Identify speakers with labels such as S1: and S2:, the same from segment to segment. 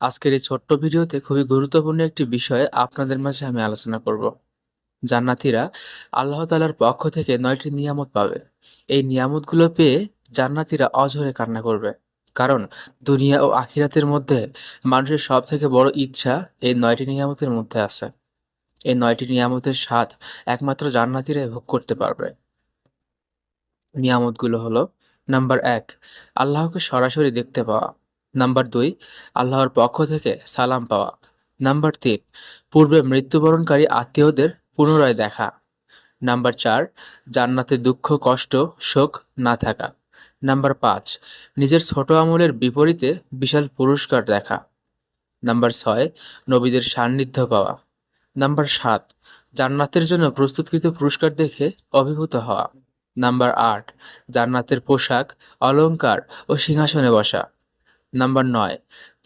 S1: আজকের এই ছোট্ট ভিডিওতে খুবই গুরুত্বপূর্ণ একটি বিষয়ে আপনাদের মাঝে আমি আলোচনা করব। জান্নাতীরা আল্লাহ তালার পক্ষ থেকে নয়টি নিয়ামত পাবে। এই নিয়ামতগুলো পেয়ে জান্নাতীরা অঝরে কান্না করবে। কারণ দুনিয়া ও আখিরাতের মধ্যে মানুষের সব থেকে বড় ইচ্ছা এই নয়টি নিয়ামতের মধ্যে আছে। এই নয়টি নিয়ামতের স্বাদ একমাত্র জান্নাতীরাই ভোগ করতে পারবে। নিয়ামতগুলো হলো, নাম্বার এক, আল্লাহকে সরাসরি দেখতে পাওয়া নাম্বার দুই, আল্লাহর পক্ষ থেকে সালাম পাওয়া। নাম্বার তিন, পূর্বে মৃত্যুবরণকারী আত্মীয়দের পুনরায় দেখা। নাম্বার চার, জান্নাতে দুঃখ, কষ্ট, শোক না থাকা। নাম্বার পাঁচ, নিজের ছোট আমলের বিপরীতে বিশাল পুরস্কার দেখা। নাম্বার ছয়, নবীদের সান্নিধ্য পাওয়া। নাম্বার সাত, জান্নাতের জন্য প্রস্তুতকৃত পুরস্কার দেখে অভিভূত হওয়া। নাম্বার আট, জান্নাতের পোশাক, অলংকার ও সিংহাসনে বসা। নাম্বার নয়,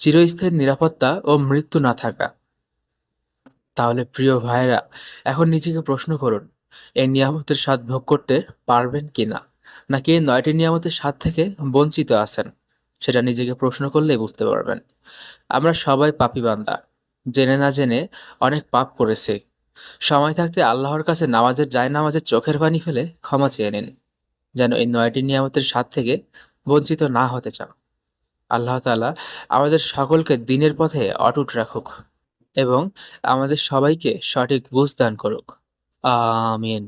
S1: চিরস্থায়ী নিরাপত্তা ও মৃত্যু না থাকা। তাহলে প্রিয় ভাইরা এখন নিজেকে প্রশ্ন করুন, এই নিয়ামতের স্বাদ ভোগ করতে পারবেন কিনা নাকি এই নয়টি নিয়ামতের স্বাদ থেকে বঞ্চিত আছেন? সেটা নিজেকে প্রশ্ন করলেই বুঝতে পারবেন। আমরা সবাই পাপী বান্দা। জেনে না জেনে অনেক পাপ করেছি। সময় থাকতে আল্লাহর কাছে নামাজের যায় নামাজের চোখের পানি ফেলে ক্ষমা চেয়ে নিন, যেন এই নয়টি নিয়ামতের স্বাদ থেকে বঞ্চিত না হতে চান। আল্লাহ তালা আমাদের সকলকে দিনের পথে অটুট রাখুক এবং আমাদের সবাইকে সঠিক বুঝ দান করুক। আমিন।